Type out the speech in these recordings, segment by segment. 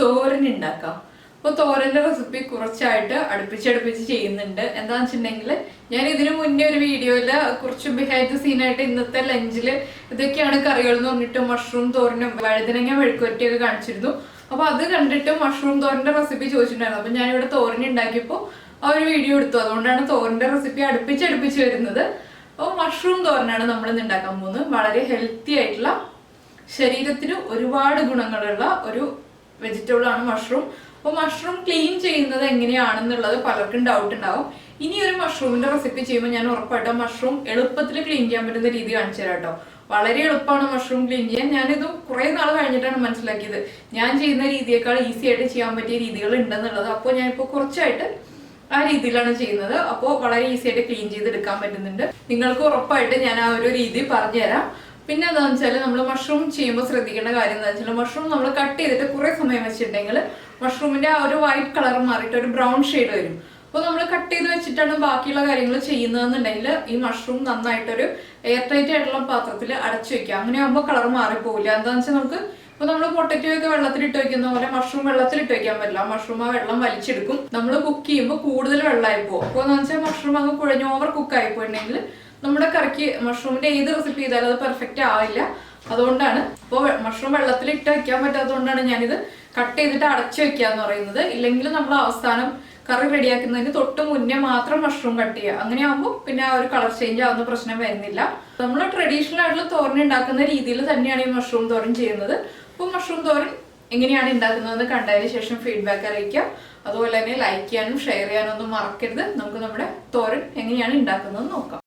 തോരൻ ഉണ്ടാക്കാം. അപ്പോൾ തോരന്റെ റെസിപ്പി കുറച്ചായിട്ട് അടുപ്പിച്ചടുപ്പിച്ച് ചെയ്യുന്നുണ്ട്. എന്താന്ന് വെച്ചിട്ടുണ്ടെങ്കിൽ ഞാൻ ഇതിനു മുന്നേ ഒരു വീഡിയോയിൽ കുറച്ച് ബിഹൈൻഡ് സീനായിട്ട് ഇന്നത്തെ ലഞ്ചിൽ ഇതൊക്കെയാണ് കറികൾ എന്ന് പറഞ്ഞിട്ട് മഷ്റൂം തോരനും വഴുതനങ്ങ മെഴുക്കുവരട്ടിയൊക്കെ കാണിച്ചിരുന്നു. അപ്പൊ അത് കണ്ടിട്ട് മഷ്റൂം തോരന്റെ റെസിപ്പി ചോദിച്ചിട്ടുണ്ടായിരുന്നു. അപ്പൊ ഞാനിവിടെ തോരൻ ഉണ്ടാക്കിയപ്പോൾ ആ ഒരു വീഡിയോ എടുത്തു. അതുകൊണ്ടാണ് തോരന്റെ റെസിപ്പി അടുപ്പിച്ചടുപ്പിച്ച് വരുന്നത്. അപ്പോൾ മഷ്റൂം തോരനാണ് നമ്മൾ ഇന്ന് ഉണ്ടാക്കാൻ പോകുന്നത്. വളരെ ഹെൽത്തി ആയിട്ടുള്ള ശരീരത്തിന് ഒരുപാട് ഗുണങ്ങളുള്ള ഒരു വെജിറ്റബിൾ ആണ് മഷ്റൂം അപ്പോൾ മഷ്റൂം ക്ലീൻ ചെയ്യുന്നത് എങ്ങനെയാണെന്നുള്ളത് പലർക്കും ഡൗട്ട് ഉണ്ടാവും. ഇനി ഒരു മഷ്റൂമിന്റെ റെസിപ്പി ചെയ്യുമ്പോൾ ഞാൻ ഉറപ്പായിട്ടും മഷ്റൂം എളുപ്പത്തിൽ ക്ലീൻ ചെയ്യാൻ പറ്റുന്ന രീതി കാണിച്ചു തരാം കേട്ടോ വളരെ എളുപ്പമാണ് മഷ്റൂം ക്ലീൻ ചെയ്യാൻ. ഞാനിത് കുറേ നാൾ കഴിഞ്ഞിട്ടാണ് മനസ്സിലാക്കിയത്. ഞാൻ ചെയ്യുന്ന രീതിയേക്കാൾ ഈസി ആയിട്ട് ചെയ്യാൻ പറ്റിയ രീതികൾ ഉണ്ടെന്നുള്ളത്. അപ്പോൾ ഞാനിപ്പോൾ കുറച്ചായിട്ട് ആ രീതിയിലാണ് ചെയ്യുന്നത്. അപ്പോൾ വളരെ ഈസി ആയിട്ട് ക്ലീൻ ചെയ്തെടുക്കാൻ പറ്റുന്നുണ്ട്. നിങ്ങൾക്ക് ഉറപ്പായിട്ട് ഞാൻ ആ ഒരു രീതി പറഞ്ഞുതരാം. പിന്നെ എന്താണെന്ന് വെച്ചാൽ നമ്മൾ മഷ്റൂം ചെയ്യുമ്പോൾ ശ്രദ്ധിക്കേണ്ട കാര്യം എന്താ വെച്ചാൽ മഷ്റൂം നമ്മൾ കട്ട് ചെയ്തിട്ട് കുറേ സമയം വെച്ചിട്ടുണ്ടെങ്കിൽ മഷ്റൂമിന്റെ ആ ഒരു വൈറ്റ് കളർ മാറിയിട്ട് ഒരു ബ്രൗൺ ഷെയ്ഡ് വരും. അപ്പോൾ നമ്മൾ കട്ട് ചെയ്ത് വെച്ചിട്ടാണ് ബാക്കിയുള്ള കാര്യങ്ങൾ ചെയ്യുന്നതെന്നുണ്ടെങ്കിൽ ഈ മഷ്റൂം നന്നായിട്ടൊരു എയർ ടൈറ്റ് ആയിട്ടുള്ള പാത്രത്തിൽ അടച്ചു വെക്കുക. അങ്ങനെ ആകുമ്പോൾ കളർ മാറിപ്പോവില്ല. എന്താണെന്ന് വെച്ചാൽ നമുക്ക് ഇപ്പൊ നമ്മൾ പൊട്ടറ്റോ ഒക്കെ വെള്ളത്തിലിട്ട് വെക്കുന്ന പോലെ മഷ്റൂം വെള്ളത്തിൽ ഇട്ട് വെക്കാൻ പറ്റില്ല. മഷ്റൂം ആ വെള്ളം വലിച്ചെടുക്കും. നമ്മൾ കുക്ക് ചെയ്യുമ്പോൾ കൂടുതൽ വെള്ളമായി പോകും. അപ്പോൾ എന്ന് വെച്ചാൽ മഷ്റൂം അങ്ങ് കുഴഞ്ഞ് ഓവർ കുക്ക് ആയി പോയിട്ടുണ്ടെങ്കിൽ നമ്മുടെ കറിക്ക് മഷ്റൂമിന്റെ ഏത് റെസിപ്പി ചെയ്താലും അത് പെർഫെക്റ്റ് ആവില്ല. അതുകൊണ്ടാണ് ഇപ്പോൾ മഷ്റൂം വെള്ളത്തിൽ ഇട്ട് വയ്ക്കാൻ പറ്റാത്തതുകൊണ്ടാണ് ഞാനിത് കട്ട് ചെയ്തിട്ട് അടച്ചു വെക്കുക എന്ന് പറയുന്നത്. ഇല്ലെങ്കിൽ നമ്മൾ അവസാനം കറി റെഡിയാക്കുന്നതിന് തൊട്ട് മുന്നേ മാത്രം മഷ്റൂം കട്ട് ചെയ്യുക. അങ്ങനെയാകുമ്പോൾ പിന്നെ ആ ഒരു കളർ ചേഞ്ച് ആവുന്ന പ്രശ്നം വരുന്നില്ല. നമ്മൾ ട്രഡീഷണൽ ആയിട്ടുള്ള തോരൻ ഉണ്ടാക്കുന്ന രീതിയിൽ തന്നെയാണ് ഈ മഷ്റൂം തോരൻ ചെയ്യുന്നത്. അപ്പോൾ മഷ്റൂം തോരൻ എങ്ങനെയാണ് ഉണ്ടാക്കുന്നതെന്ന് കണ്ടതിന് ശേഷം ഫീഡ്ബാക്ക് അറിയിക്കുക അതുപോലെ തന്നെ ലൈക്ക് ചെയ്യാനും ഷെയർ ചെയ്യാനും ഒന്നും മറക്കരുത്. നമുക്ക് നമ്മുടെ തോരൻ എങ്ങനെയാണ് ഉണ്ടാക്കുന്നതെന്ന് നോക്കാം.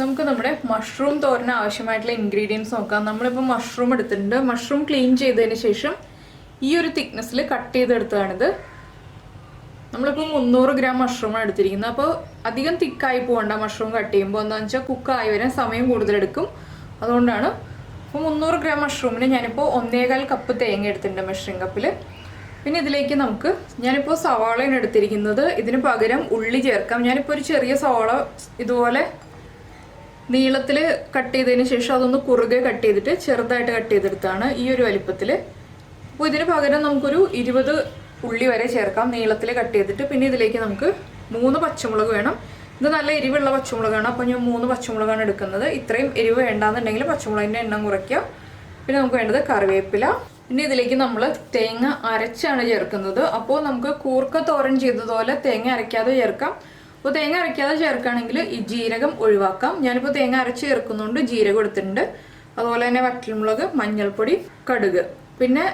നമുക്ക് നമ്മുടെ മഷ്റൂം തോരന് ആവശ്യമായിട്ടുള്ള ഇൻഗ്രീഡിയൻസ് നോക്കാം. നമ്മളിപ്പോൾ മഷ്റൂം എടുത്തിട്ടുണ്ട്. മഷ്റൂം ക്ലീൻ ചെയ്തതിന് ശേഷം ഈ ഒരു തിക്നെസ്സിൽ കട്ട് ചെയ്തെടുത്തതാണിത്. നമ്മളിപ്പോൾ മുന്നൂറ് ഗ്രാം മഷ്റൂമാണ് എടുത്തിരിക്കുന്നത്. അപ്പോൾ അധികം തിക്കായി പോകണ്ട മഷ്റൂം കട്ട് ചെയ്യുമ്പോൾ എന്താണെന്ന് വെച്ചാൽ കുക്കായി വരാൻ സമയം കൂടുതലെടുക്കും അതുകൊണ്ടാണ് അപ്പോൾ മുന്നൂറ് ഗ്രാം മഷ്റൂമിന് ഞാനിപ്പോൾ ഒന്നേകാൽ കപ്പ് തേങ്ങ എടുത്തിട്ടുണ്ട് മെഷറിംഗ് കപ്പിൽ പിന്നെ ഇതിലേക്ക് നമുക്ക് ഞാനിപ്പോൾ സവാളയാണ് എടുത്തിരിക്കുന്നത്. ഇതിന് പകരം ഉള്ളി ചേർക്കാം. ഞാനിപ്പോൾ ഒരു ചെറിയ സവാള ഇതുപോലെ നീളത്തിൽ കട്ട് ചെയ്തതിന് ശേഷം അതൊന്ന് കുറുകെ കട്ട് ചെയ്തിട്ട് ചെറുതായിട്ട് കട്ട് ചെയ്തെടുത്താണ് ഈ ഒരു വലിപ്പത്തിൽ അപ്പോൾ ഇതിന് പകരം നമുക്കൊരു ഇരുപത് ഉള്ളി വരെ ചേർക്കാം. നീളത്തിൽ കട്ട് ചെയ്തിട്ട് പിന്നെ ഇതിലേക്ക് നമുക്ക് മൂന്ന് പച്ചമുളക് വേണം. ഇത് നല്ല എരിവുള്ള പച്ചമുളകാണ്. അപ്പോൾ ഞാൻ മൂന്ന് പച്ചമുളകാണ് എടുക്കുന്നത്. ഇത്രയും എരിവ് വേണ്ടാന്നുണ്ടെങ്കിൽ പച്ചമുളകിന്റെ എണ്ണം കുറയ്ക്കുക. പിന്നെ നമുക്ക് വേണ്ടത് കറിവേപ്പില. പിന്നെ ഇതിലേക്ക് നമ്മൾ തേങ്ങ അരച്ചാണ് ചേർക്കുന്നത്. അപ്പോൾ നമുക്ക് കൂർക്ക തോരൻ ചെയ്തതുപോലെ തേങ്ങ അരയ്ക്കാതെ ചേർക്കാം. അപ്പോൾ തേങ്ങ അരയ്ക്കാതെ ചേർക്കുകയാണെങ്കിൽ ഈ ജീരകം ഒഴിവാക്കാം. ഞാനിപ്പോൾ തേങ്ങ അരച്ച് ചേർക്കുന്നുണ്ട്. ജീരകം എടുത്തിട്ടുണ്ട്. അതുപോലെ തന്നെ വറ്റൽമുളക് മഞ്ഞൾപ്പൊടി കടുക്. പിന്നെ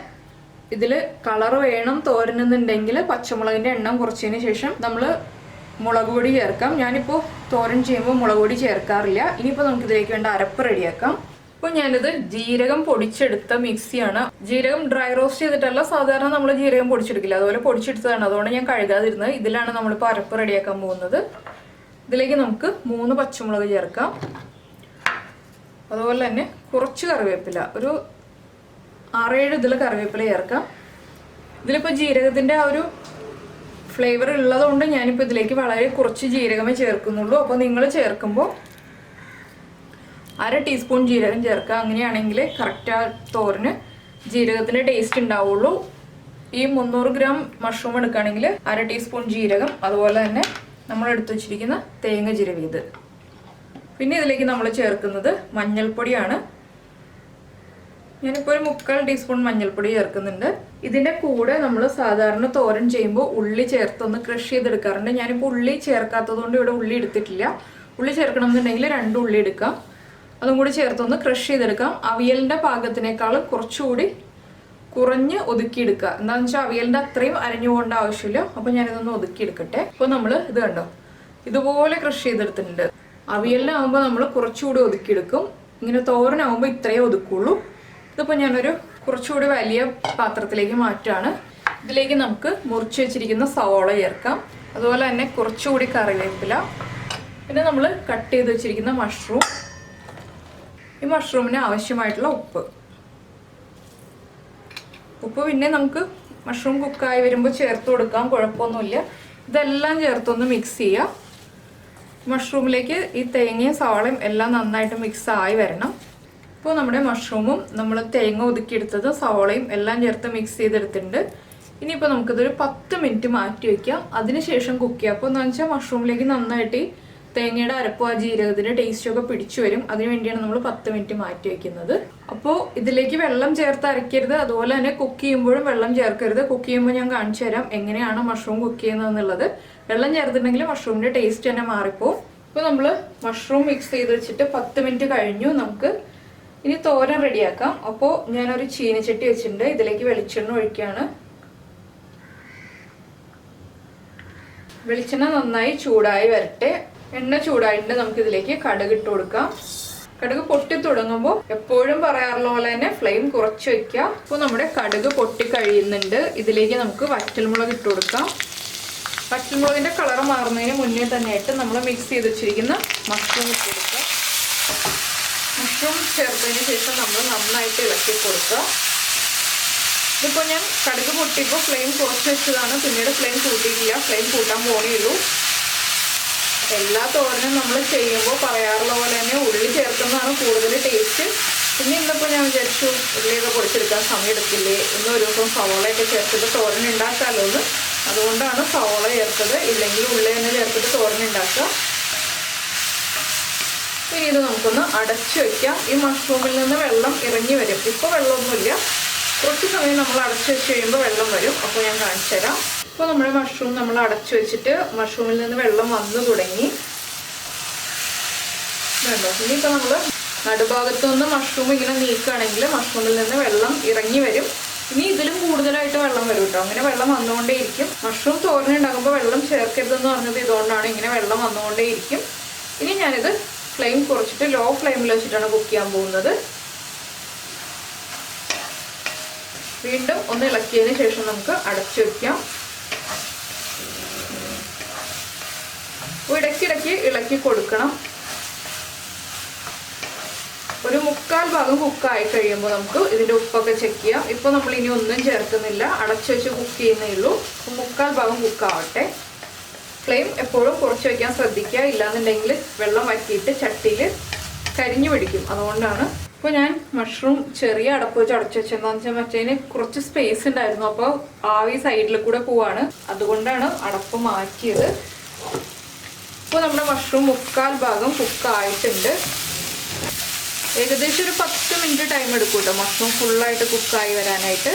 ഇതിൽ കളർ വേണം തോരനെന്നുണ്ടെങ്കിൽ പച്ചമുളകിന്റെ എണ്ണം കുറച്ചതിന് ശേഷം നമ്മൾ മുളക് പൊടി ചേർക്കാം. ഞാനിപ്പോൾ തോരൻ ചെയ്യുമ്പോൾ മുളക് പൊടി ചേർക്കാറില്ല. ഇനിയിപ്പോൾ നമുക്ക് ഇതിലേക്ക് വേണ്ട അരപ്പ് റെഡിയാക്കാം. അപ്പോൾ ഞാനിത് ജീരകം പൊടിച്ചെടുത്ത മിക്സിയാണ്. ജീരകം ഡ്രൈ റോസ്റ്റ് ചെയ്തിട്ടല്ല സാധാരണ നമ്മൾ ജീരകം പൊടിച്ചെടുക്കില്ല? അതുപോലെ പൊടിച്ചെടുത്തതാണ്. അതുകൊണ്ട് ഞാൻ കഴുകാതിരുന്നത്. ഇതിലാണ് നമ്മളിപ്പോൾ അരപ്പ് റെഡിയാക്കാൻ പോകുന്നത്. ഇതിലേക്ക് നമുക്ക് മൂന്ന് പച്ചമുളക് ചേർക്കാം. അതുപോലെ തന്നെ കുറച്ച് കറിവേപ്പില. ഒരു ആറേഴ് ഇതിൽ കറിവേപ്പില ചേർക്കാം. ഇതിലിപ്പോൾ ജീരകത്തിന്റെ ആ ഒരു ഫ്ലേവർ ഉള്ളതുകൊണ്ട് ഞാനിപ്പോൾ ഇതിലേക്ക് വളരെ കുറച്ച് ജീരകമേ ചേർക്കുന്നുള്ളൂ. അപ്പോൾ നിങ്ങൾ ചേർക്കുമ്പോൾ അര ടീസ്പൂൺ ജീരകം ചേർക്കുക. അങ്ങനെയാണെങ്കിൽ കറക്റ്റ് ആ തോരന് ജീരകത്തിന്റെ ടേസ്റ്റ് ഉണ്ടാവുള്ളൂ. ഈ മുന്നൂറ് ഗ്രാം മഷ്റൂം എടുക്കുകയാണെങ്കിൽ അര ടീസ്പൂൺ ജീരകം അതുപോലെ തന്നെ നമ്മൾ എടുത്തു വച്ചിരിക്കുന്ന തേങ്ങ ചിരവിയത് പിന്നെ ഇതിലേക്ക് നമ്മൾ ചേർക്കുന്നത് മഞ്ഞൾപ്പൊടിയാണ്. ഞാനിപ്പോൾ ഒരു മുക്കാൽ ടീസ്പൂൺ മഞ്ഞൾപ്പൊടി ചേർക്കുന്നുണ്ട്. ഇതിന്റെ കൂടെ നമ്മൾ സാധാരണ തോരൻ ചെയ്യുമ്പോൾ ഉള്ളി ചേർത്തൊന്ന് ക്രഷ് ചെയ്തെടുക്കാറുണ്ട്. ഞാനിപ്പോൾ ഉള്ളി ചേർക്കാത്തത് കൊണ്ട് ഇവിടെ ഉള്ളി എടുത്തിട്ടില്ല. ഉള്ളി ചേർക്കണമെന്നുണ്ടെങ്കിൽ രണ്ട് ഉള്ളി എടുക്കാം. അതും കൂടി ചേർത്തൊന്ന് ക്രഷ് ചെയ്തെടുക്കാം. അവിയലിന്റെ പാകത്തിനേക്കാളും കുറച്ചുകൂടി കുറഞ്ഞ് ഒതുക്കിയെടുക്കുക. എന്താണെന്ന് വെച്ചാൽ അവിയലിന്റെ അത്രയും അരഞ്ഞു പോകേണ്ട ആവശ്യമില്ല. അപ്പോൾ ഞാനിതൊന്ന് ഒതുക്കിയെടുക്കട്ടെ. അപ്പോൾ നമ്മൾ ഇത് കണ്ടോ? ഇതുപോലെ ക്രഷ് ചെയ്തെടുത്തിട്ടുണ്ട്. അവിയലിനാകുമ്പോൾ നമ്മൾ കുറച്ചുകൂടി ഒതുക്കിയെടുക്കും. ഇങ്ങനെ തോരനാകുമ്പോൾ ഇത്രയേ ഒതുക്കുള്ളൂ. ഇതിപ്പോൾ ഞാനൊരു കുറച്ചുകൂടി വലിയ പാത്രത്തിലേക്ക് മാറ്റുകയാണ് ഇതിലേക്ക് നമുക്ക് മുറിച്ച് വെച്ചിരിക്കുന്ന സവോള ചേർക്കാം. അതുപോലെ തന്നെ കുറച്ചുകൂടി കറിവേപ്പില. പിന്നെ നമ്മൾ കട്ട് ചെയ്ത് വെച്ചിരിക്കുന്ന മഷ്റൂം ഈ മഷ്റൂമിന് ആവശ്യമായിട്ടുള്ള ഉപ്പ്. ഉപ്പ് പിന്നെ നമുക്ക് മഷ്റൂം കുക്കായി വരുമ്പോൾ ചേർത്ത് കൊടുക്കാം കുഴപ്പമൊന്നുമില്ല. ഇതെല്ലാം ചേർത്തൊന്ന് മിക്സ് ചെയ്യുക മഷ്റൂമിലേക്ക് ഈ തേങ്ങയും സവാളയും എല്ലാം നന്നായിട്ട് മിക്സ് ആയി വരണം. ഇപ്പോൾ നമ്മുടെ മഷ്റൂമും നമ്മൾ തേങ്ങ ഒതുക്കിയെടുത്തത് സവാളയും എല്ലാം ചേർത്ത് മിക്സ് ചെയ്തെടുത്തിട്ടുണ്ട്. ഇനിയിപ്പോൾ നമുക്കിതൊരു പത്ത് മിനിറ്റ് മാറ്റി വയ്ക്കാം അതിനുശേഷം കുക്ക് ചെയ്യാം. അപ്പോൾ എന്താണെന്ന് വെച്ചാൽ മഷ്റൂമിലേക്ക് നന്നായിട്ട് തേങ്ങയുടെ അരപ്പും ആ ടേസ്റ്റ് ഒക്കെ പിടിച്ചു വരും. അതിനു വേണ്ടിയാണ് നമ്മൾ പത്ത് മിനിറ്റ് മാറ്റി വെക്കുന്നത്. അപ്പോൾ ഇതിലേക്ക് വെള്ളം ചേർത്ത് അരയ്ക്കരുത്. അതുപോലെ തന്നെ കുക്ക് ചെയ്യുമ്പോഴും വെള്ളം ചേർക്കരുത്. കുക്ക് ചെയ്യുമ്പോൾ ഞാൻ കാണിച്ചു തരാം എങ്ങനെയാണ് മഷ്റൂം കുക്ക് ചെയ്യുന്നത് വെള്ളം ചേർത്തിട്ടുണ്ടെങ്കിൽ മഷ്റൂമിന്റെ ടേസ്റ്റ് തന്നെ മാറിപ്പോവും. ഇപ്പോൾ നമ്മൾ മഷ്റൂം മിക്സ് ചെയ്ത് വെച്ചിട്ട് പത്ത് മിനിറ്റ് കഴിഞ്ഞു. നമുക്ക് ഇനി തോരൻ റെഡിയാക്കാം. അപ്പോൾ ഞാനൊരു ചീനച്ചട്ടി വെച്ചിട്ടുണ്ട്. ഇതിലേക്ക് വെളിച്ചെണ്ണ ഒഴിക്കുകയാണ് വെളിച്ചെണ്ണ നന്നായി ചൂടായി വരട്ടെ. എണ്ണ ചൂടായിട്ടുണ്ട് നമുക്ക് ഇതിലേക്ക് കടുക് ഇട്ട് കൊടുക്കാം. കടുക് പൊട്ടി തുടങ്ങുമ്പോൾ എപ്പോഴും പറയാറുള്ള പോലെ തന്നെ ഫ്ലെയിം കുറച്ച് വയ്ക്കുക അപ്പോൾ നമ്മുടെ കടുക് പൊട്ടി കഴിയുന്നുണ്ട്. ഇതിലേക്ക് നമുക്ക് വറ്റൽമുളക് ഇട്ട് കൊടുക്കാം. വറ്റൽമുളകിന്റെ കളർ മാറുന്നതിന് മുന്നേ തന്നെയായിട്ട് നമ്മൾ മിക്സ് ചെയ്ത് വെച്ചിരിക്കുന്ന മഷ്റൂം ഇട്ട് കൊടുക്കുക. മഷ്റൂം ചേർത്തതിന് ശേഷം നമ്മൾ നന്നായിട്ട് ഇളക്കി കൊടുക്കുക. ഇതിപ്പോൾ ഞാൻ കടുക് പൊട്ടിയപ്പോൾ ഫ്ലെയിം കുറച്ച് വെച്ചതാണ്. പിന്നീട് ഫ്ലെയിം കൂട്ടിയിട്ടില്ല. ഫ്ലെയിം കൂട്ടാൻ പോണേ ഉള്ളൂ. എല്ലാ തോരനും നമ്മൾ ചെയ്യുമ്പോൾ പറയാറുള്ള പോലെ തന്നെ ഉള്ളി ചേർക്കുന്നതാണ് കൂടുതൽ ടേസ്റ്റ് പിന്നെ ഇന്നിപ്പോൾ ഞാൻ വിചാരിച്ചു ഉള്ളിയൊക്കെ പൊടിച്ചെടുക്കാൻ സമയം എടുക്കില്ലേ? ഇന്ന് ഒരു ദിവസം സവോളയൊക്കെ ചേർത്തിട്ട് തോരൻ ഉണ്ടാക്കാമല്ലോ എന്ന്. അതുകൊണ്ടാണ് സവോള ചേർത്തത്. ഇല്ലെങ്കിൽ ഉള്ളി തന്നെ ചേർത്തിട്ട് തോരൻ ഉണ്ടാക്കാം ഇനി ഇത് നമുക്കൊന്ന് അടച്ചു വയ്ക്കാം ഈ മഷ്റൂമിൽ നിന്ന് വെള്ളം ഇറങ്ങി വരും. ഇപ്പോൾ വെള്ളമൊന്നുമില്ല. കുറച്ച് സമയം നമ്മൾ അടച്ചു വെച്ച് കഴിയുമ്പോൾ വെള്ളം വരും. അപ്പോൾ ഞാൻ കാണിച്ചു തരാം ഇപ്പോൾ നമ്മുടെ മഷ്റൂം നമ്മൾ അടച്ചു വെച്ചിട്ട് മഷ്റൂമിൽ നിന്ന് വെള്ളം വന്നു തുടങ്ങി. വേണ്ടോ ഇനിയിപ്പോൾ നമ്മൾ നടുഭാഗത്തു നിന്ന് മഷ്റൂം ഇങ്ങനെ നീക്കുകയാണെങ്കിൽ മഷ്റൂമിൽ നിന്ന് വെള്ളം ഇറങ്ങി വരും. ഇനി ഇതിലും കൂടുതലായിട്ട് വെള്ളം വരും കേട്ടോ. അങ്ങനെ വെള്ളം വന്നുകൊണ്ടേയിരിക്കും. മഷ്റൂം തോരനുണ്ടാകുമ്പോൾ വെള്ളം ചേർക്കരുതെന്ന് പറഞ്ഞത് ഇതുകൊണ്ടാണ് ഇങ്ങനെ വെള്ളം വന്നുകൊണ്ടേയിരിക്കും. ഇനി ഞാനിത് ഫ്ലെയിം കുറച്ചിട്ട് ലോ ഫ്ലെയിമിൽ വെച്ചിട്ടാണ് കുക്ക് ചെയ്യാൻ പോകുന്നത്. വീണ്ടും ഒന്ന് ഇളക്കിയതിന് ശേഷം നമുക്ക് അടച്ചു വെക്കാം. ഇടയ്ക്കിടയ്ക്ക് ഇളക്കി കൊടുക്കണം. ഒരു മുക്കാൽ ഭാഗം കുക്കായി കഴിയുമ്പോൾ നമുക്ക് ഇതിന്റെ ഉപ്പൊക്കെ ചെക്ക് ചെയ്യാം. ഇപ്പോൾ നമ്മൾ ഇനി ഒന്നും ചേർക്കുന്നില്ല. അടച്ചു വെച്ച് കുക്ക് ചെയ്യുന്നേ ഉള്ളൂ. മുക്കാൽ ഭാഗം കുക്കാവട്ടെ ഫ്ലെയിം എപ്പോഴും കുറച്ച് വയ്ക്കാൻ ശ്രദ്ധിക്കുക. ഇല്ലാന്നുണ്ടെങ്കിൽ വെള്ളം വറ്റിയിട്ട് ചട്ടിയിൽ കരിഞ്ഞു പിടിക്കും. അതുകൊണ്ടാണ് ഇപ്പോൾ ഞാൻ മഷ്റൂം ചെറിയ അടപ്പ് വെച്ച് അടച്ചു വെച്ചെന്താന്ന് വെച്ചാൽ മറ്റേതിന് കുറച്ച് സ്പേസ് ഉണ്ടായിരുന്നു. അപ്പോൾ ആവി സൈഡിൽ കൂടെ പോവാണ്. അതുകൊണ്ടാണ് അടപ്പ് മാറ്റിയത്. ഇപ്പോൾ നമ്മുടെ മഷ്റൂം മുക്കാൽ ഭാഗം കുക്കായിട്ടുണ്ട് ഏകദേശം ഒരു പത്ത് മിനിറ്റ് ടൈം എടുക്കും കേട്ടോ മഷ്റൂം ഫുള്ളായിട്ട് കുക്കായി വരാനായിട്ട്.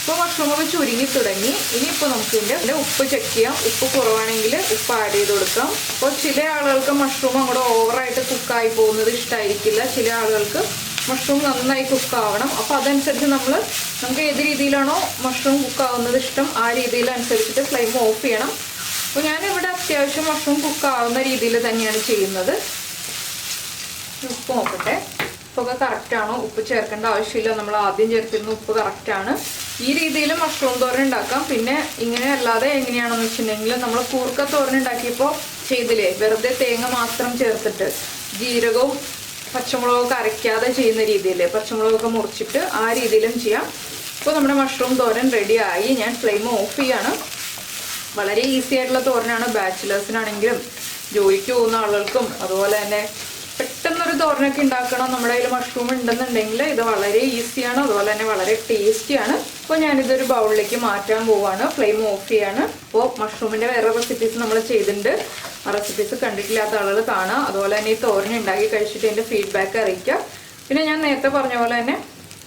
ഇപ്പോൾ മഷ്റൂം ഒക്കെ ചുരുങ്ങി തുടങ്ങി. ഇനിയിപ്പോൾ നമുക്ക് ഇതിന്റെ ഉപ്പ് ചെക്ക് ചെയ്യാം. ഉപ്പ് കുറവാണെങ്കിൽ ഉപ്പ് ആഡ് ചെയ്ത് കൊടുക്കാം. അപ്പോൾ ചില ആളുകൾക്ക് മഷ്റൂം അങ്ങോട്ട് ഓവറായിട്ട് കുക്കായി പോകുന്നത് ഇഷ്ടമായിരിക്കില്ല ചില ആളുകൾക്ക് മഷ്റൂം നന്നായി കുക്കാവണം അപ്പോൾ അതനുസരിച്ച് നമ്മൾ നമുക്ക് ഏത് രീതിയിലാണോ മഷ്റൂം കുക്കാവുന്നത് ഇഷ്ടം ആ രീതിയിൽ അനുസരിച്ചിട്ട് ഫ്ലെയിം ഓഫ് ചെയ്യണം. അപ്പോൾ ഞാനിവിടെ അത്യാവശ്യം മഷ്റൂം കുക്കാവുന്ന രീതിയിൽ തന്നെയാണ് ചെയ്യുന്നത്. ഉപ്പ് നോക്കട്ടെ. ഉപ്പൊക്കെ കറക്റ്റാണോ ഉപ്പ് ചേർക്കേണ്ട ആവശ്യമില്ല. നമ്മൾ ആദ്യം ചേർത്തിരുന്ന ഉപ്പ് കറക്റ്റാണ് ഈ രീതിയിൽ മഷ്റൂം തോരൻ ഉണ്ടാക്കാം. പിന്നെ ഇങ്ങനെ അല്ലാതെ എങ്ങനെയാണെന്ന് വെച്ചിട്ടുണ്ടെങ്കിൽ നമ്മൾ കൂർക്ക തോരൻ ഉണ്ടാക്കിയപ്പോൾ ചെയ്തില്ലേ? വെറുതെ തേങ്ങ മാത്രം ചേർത്തിട്ട് ജീരകവും പച്ചമുളകൊക്കെ അരയ്ക്കാതെ ചെയ്യുന്ന രീതിയിൽ പച്ചമുളകൊക്കെ മുറിച്ചിട്ട് ആ രീതിയിലും ചെയ്യാം. ഇപ്പോൾ നമ്മുടെ മഷ്റൂം തോരൻ റെഡിയായി ഞാൻ ഫ്ലെയിം ഓഫ് ചെയ്യാണ്. വളരെ ഈസി ആയിട്ടുള്ള തോരനാണ്. ബാച്ചിലേഴ്സിനാണെങ്കിലും ജോലിക്ക് പോകുന്ന ആളുകൾക്കും അതുപോലെ തന്നെ പെട്ടെന്നൊരു തോരനൊക്കെ ഉണ്ടാക്കണം. നമ്മുടെ കയ്യിൽ മഷ്റൂം ഉണ്ടെന്നുണ്ടെങ്കിൽ ഇത് വളരെ ഈസിയാണ് അതുപോലെ തന്നെ വളരെ ടേസ്റ്റിയാണ് അപ്പോൾ ഞാനിതൊരു ബൗളിലേക്ക് മാറ്റാൻ പോവാണ്. ഫ്ലെയിം ഓഫ് ചെയ്യാണ്. അപ്പോൾ മഷ്റൂമിന്റെ വേറെ റെസിപ്പീസ് നമ്മൾ ചെയ്തിട്ടുണ്ട്. ആ റെസിപ്പീസ് കണ്ടിട്ടില്ലാത്ത ആളുകൾ കാണാം. അതുപോലെ തന്നെ ഈ തോരൻ ഉണ്ടാക്കി കഴിച്ചിട്ട് എന്റെ ഫീഡ്ബാക്ക് അറിയിക്കുക പിന്നെ ഞാൻ നേരത്തെ പറഞ്ഞ പോലെ തന്നെ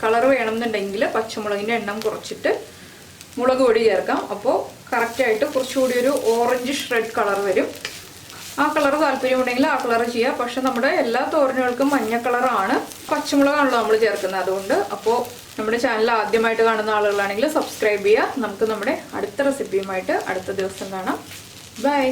കളർ വേണമെന്നുണ്ടെങ്കിൽ പച്ചമുളകിന്റെ എണ്ണം കുറച്ചിട്ട് മുളക് പൊടി ചേർക്കാം. അപ്പോൾ കറക്റ്റായിട്ട് കുറച്ചുകൂടി ഒരു ഓറഞ്ച് റെഡ് കളർ വരും. ആ കളർ താല്പര്യമുണ്ടെങ്കിൽ ആ കളർ ചെയ്യാം. പക്ഷെ നമ്മുടെ എല്ലാ തോരനുകൾക്കും മഞ്ഞ കളറാണ് പച്ചമുളകാണല്ലോ നമ്മൾ ചേർക്കുന്നത്. അതുകൊണ്ട് അപ്പോൾ നമ്മുടെ ചാനൽ ആദ്യമായിട്ട് കാണുന്ന ആളുകളാണെങ്കിൽ സബ്സ്ക്രൈബ് ചെയ്യുക. നമുക്ക് നമ്മുടെ അടുത്ത റെസിപ്പിയുമായിട്ട് അടുത്ത ദിവസം കാണാം. ബൈ